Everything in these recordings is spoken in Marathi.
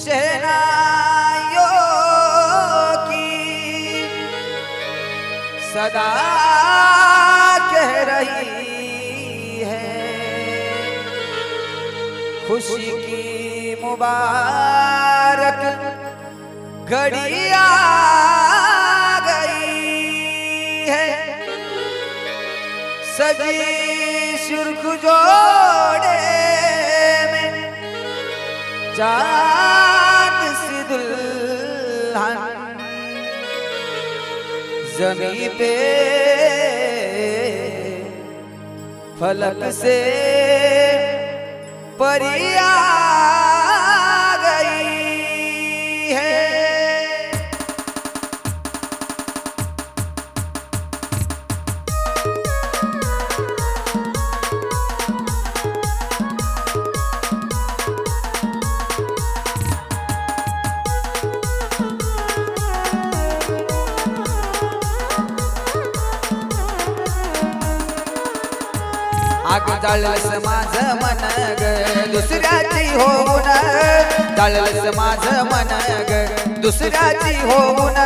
शहनाइयों की। सदा कह रही है। खुशी की मुबारक घड़ी आ गई है। सजी सुर्ख जोड़े जात सी दुल्हन जमी पे फलक से परिया गई है। आग माझ मन ग. दुसऱ्याची होऊन. जाळलंस माझ मन ग. दुसऱ्याची होऊन.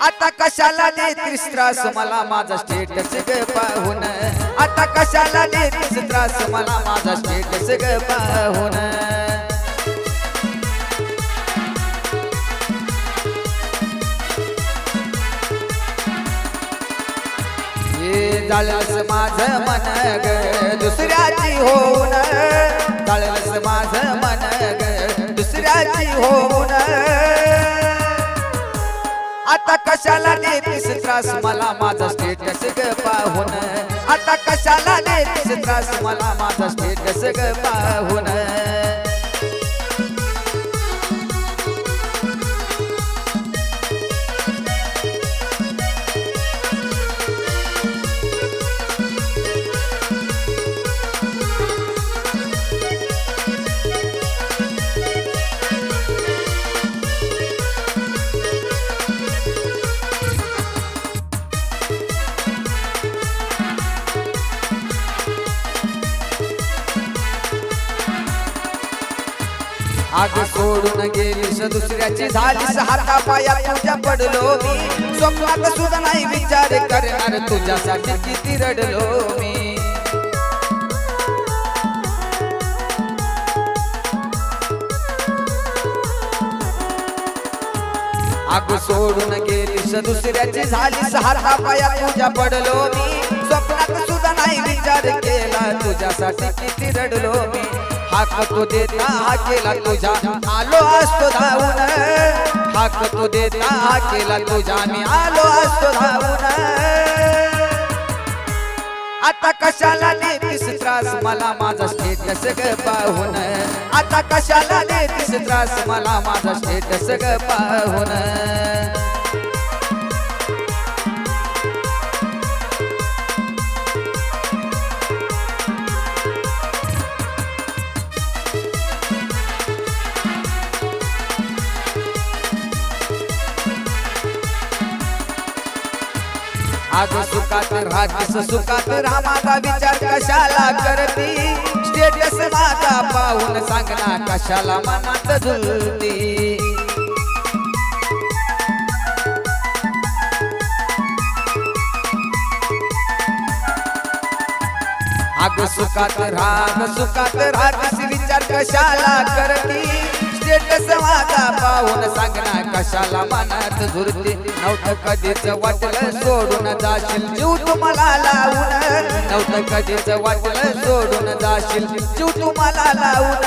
आता कशाला देतीस त्रास? मला माझा स्टेटस ग पाहून. आता कशाला देतीस त्रास? मला माझा स्टेटस ग पाहून. चालस जाळलंस माझं मन ग दुसऱ्याची होऊन. चालस माझं मन ग दुसऱ्याची होऊन. आता कशाला देतीस त्रास? मला माझा स्टेटस ग पाहून. आता कशाला देतीस त्रास? मला माझा स्टेटस ग पाहून. आग सोडून गेलीस दुसऱ्याची झालीस हाता पाया तुझ्या पडलो मी. स्वप्नात सुद्धा नाही विचार करणार तुझ्यासाठी किती रडलो मी. आग सोडून गेलीस दुसऱ्याची झालीस हाता पाया तुझ्या पडलो मी. स्वप्नात सुद्धा नाही विचार केला तुझ्यासाठी किती रडलो मी. हाक तो देता हा केला तुझ्या. आलो असतो धावून. हाक तो देता हा केला तुझ्या. मी आलो असतो धावून. आता कशाला देतीस त्रास? मला माझा स्टेटस ग पाहून. आता कशाला देतीस त्रास? मला माझा स्टेटस ग पाहून. आज सुखात राहतीस सुखात रामाचा विचार कशाला करती स्टेटस माझा पाहून सांगना कशाला मनात झुलती आग सुखात राग सुखात राहतीस विचार कशाला करती लावून पाहून सांगना कशाला मनात झुरती? नव्हतं कधीच वाटलं सोडून जाशील. जीव तुम्हाला लावून. नव्हतं कधीच वाटलं सोडून जाशील. जीव तुम्हाला लावून.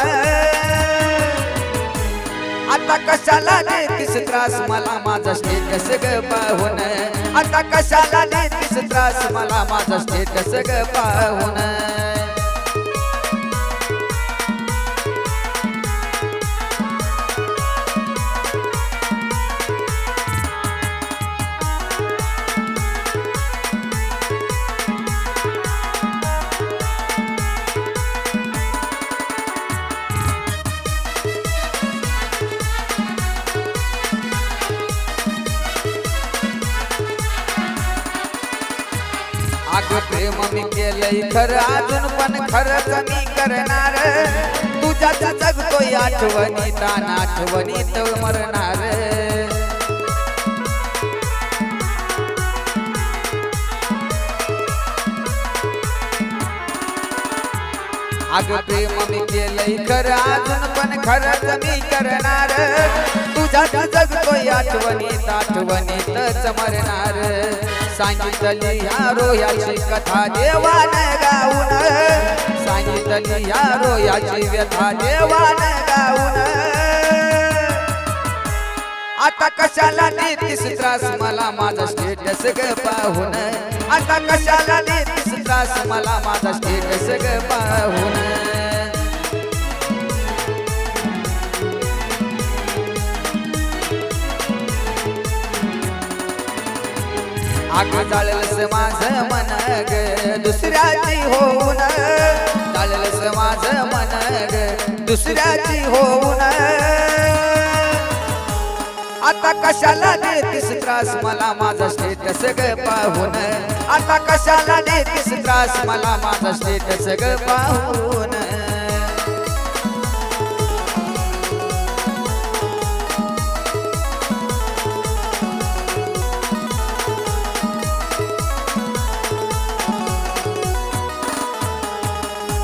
आता कशाला देतीस त्रास? मला माझा स्टेटस ग पाहून. आता कशाला देतीस त्रास? मला माझा स्टेटस ग पाहून. प्रेम मी केलंय खरं अजून पण खरंच मी करणार. तुझ्या तुझ्याच जगतोय आठवणीत आणि आठवणीत मरणार. अग प्रेम मी केलंय खरं अजून पण खरंच मी करणार. तुझ्यात जगतोय आठवणीत आठवणीतच मरणार. सांगितली या रोयाची कथा देवान गाऊन सांगितली या रोयाची व्यथा देवान गाऊन आता कशाला देतीस त्रास? मला माझा स्टेटस ग पाहून. आता कशाला देतीस त्रास? मला माझा स्टेटस ग पाहून. आग जाळलस माझ मन ग दुसऱ्याची होऊन. जाळलस माझ मन ग दुसऱ्याची होऊन. आता कशाला देतीस त्रास? मला माझा स्टेटस ग पाहून. आता कशाला देतीस त्रास? मला माझा स्टेटस ग पाहून.